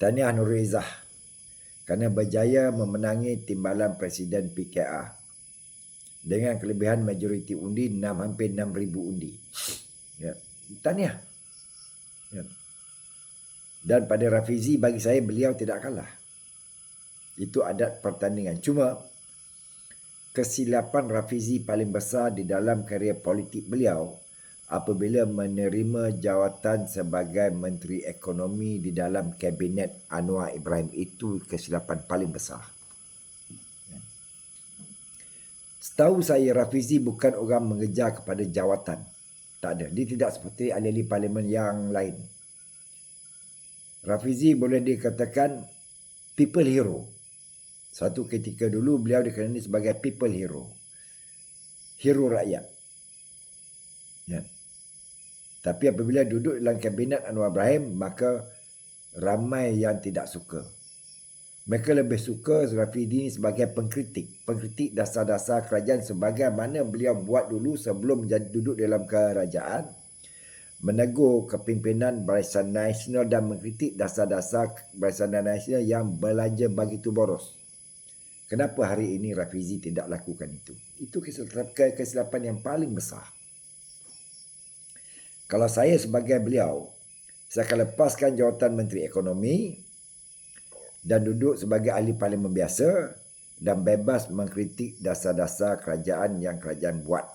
Tahniah Nurul Izzah kerana berjaya memenangi timbalan Presiden PKR dengan kelebihan majoriti undi 6 hampir 6000 undi. Ya. Tahniah. Ya. Dan pada Rafizi bagi saya beliau tidak kalah. Itu adat pertandingan. Cuma kesilapan Rafizi paling besar di dalam karier politik beliau apabila menerima jawatan sebagai Menteri Ekonomi di dalam Kabinet Anwar Ibrahim itu kesilapan paling besar. Setahu saya Rafizi bukan orang mengejar kepada jawatan. Tak ada. Dia tidak seperti ahli-ahli parlimen yang lain. Rafizi boleh dikatakan people hero. Satu ketika dulu beliau dikenali sebagai people hero. Hero rakyat. Ya. Tapi apabila duduk dalam kabinet Anwar Ibrahim, maka ramai yang tidak suka. Mereka lebih suka Rafidi ini sebagai pengkritik. Pengkritik dasar-dasar kerajaan sebagaimana beliau buat dulu sebelum menjadi duduk dalam kerajaan. Menegur kepimpinan Barisan Nasional dan mengkritik dasar-dasar Barisan Nasional yang belanja begitu boros. Kenapa hari ini Rafizi tidak lakukan itu? Itu kesilapan yang paling besar. Kalau saya sebagai beliau, saya akan lepaskan jawatan Menteri Ekonomi dan duduk sebagai ahli parlimen biasa dan bebas mengkritik dasar-dasar kerajaan yang kerajaan buat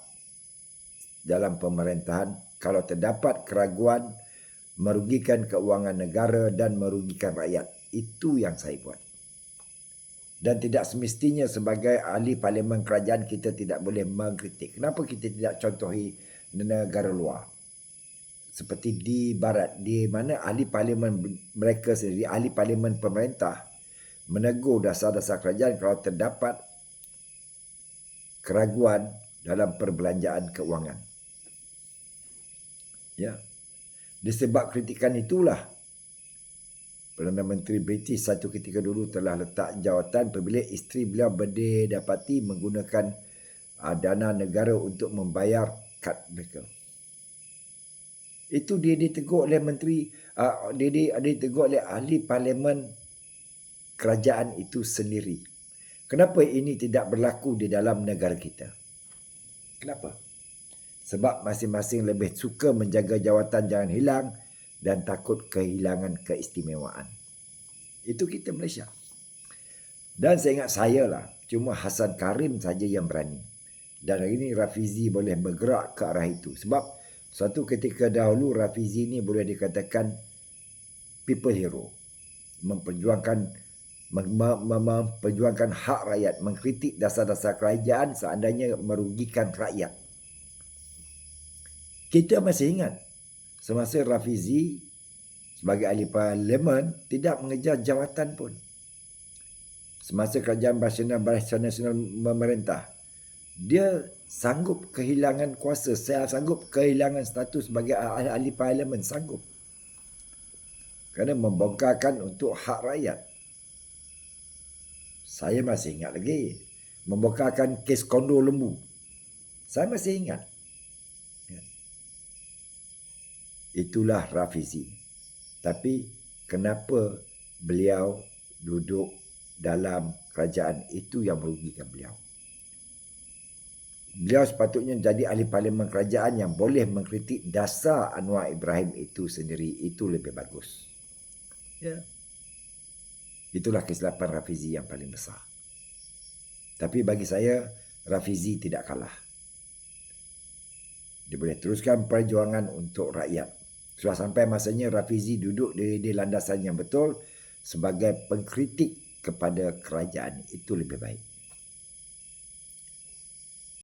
dalam pemerintahan kalau terdapat keraguan merugikan keuangan negara dan merugikan rakyat. Itu yang saya buat. Dan tidak semestinya sebagai ahli parlimen kerajaan kita tidak boleh mengkritik. Kenapa kita tidak contohi negara luar? Seperti di barat di mana ahli parlimen mereka sendiri ahli parlimen pemerintah menegur dasar-dasar kerajaan kalau terdapat keraguan dalam perbelanjaan keuangan. Ya. Disebab kritikan itulah Perdana Menteri British satu ketika dulu telah letak jawatan apabila isteri beliau berdiri dapati menggunakan uh, dana negara untuk membayar kad mereka itu dia ditegur oleh menteri uh, dia dia ditegur oleh ahli parlimen kerajaan itu sendiri. Kenapa ini tidak berlaku di dalam negara kita? Kenapa? Sebab masing-masing lebih suka menjaga jawatan jangan hilang dan takut kehilangan keistimewaan. Itu kita Malaysia. Dan saya ingat saya lah cuma Hasan Karim saja yang berani. Dan hari ini Rafizi boleh bergerak ke arah itu. Sebab satu ketika dahulu Rafizi ini boleh dikatakan people hero. Memperjuangkan memperjuangkan hak rakyat, mengkritik dasar-dasar kerajaan seandainya merugikan rakyat. Kita masih ingat semasa Rafizi sebagai ahli parlimen tidak mengejar jawatan pun. Semasa kerajaan Bahasa Nasional memerintah, dia sanggup kehilangan kuasa, saya sanggup kehilangan status sebagai ahli, parlimen, sanggup. Kerana membongkarkan untuk hak rakyat. Saya masih ingat lagi. Membongkarkan kes kondo lembu. Saya masih ingat. Ya. Itulah Rafizi. Tapi kenapa beliau duduk dalam kerajaan itu yang merugikan beliau? Beliau sepatutnya jadi ahli parlimen kerajaan yang boleh mengkritik dasar Anwar Ibrahim itu sendiri itu lebih bagus. Ya. Itulah kesilapan Rafizi yang paling besar. Tapi bagi saya Rafizi tidak kalah. Dia boleh teruskan perjuangan untuk rakyat. Sudah sampai masanya Rafizi duduk di, di landasan yang betul sebagai pengkritik kepada kerajaan itu lebih baik.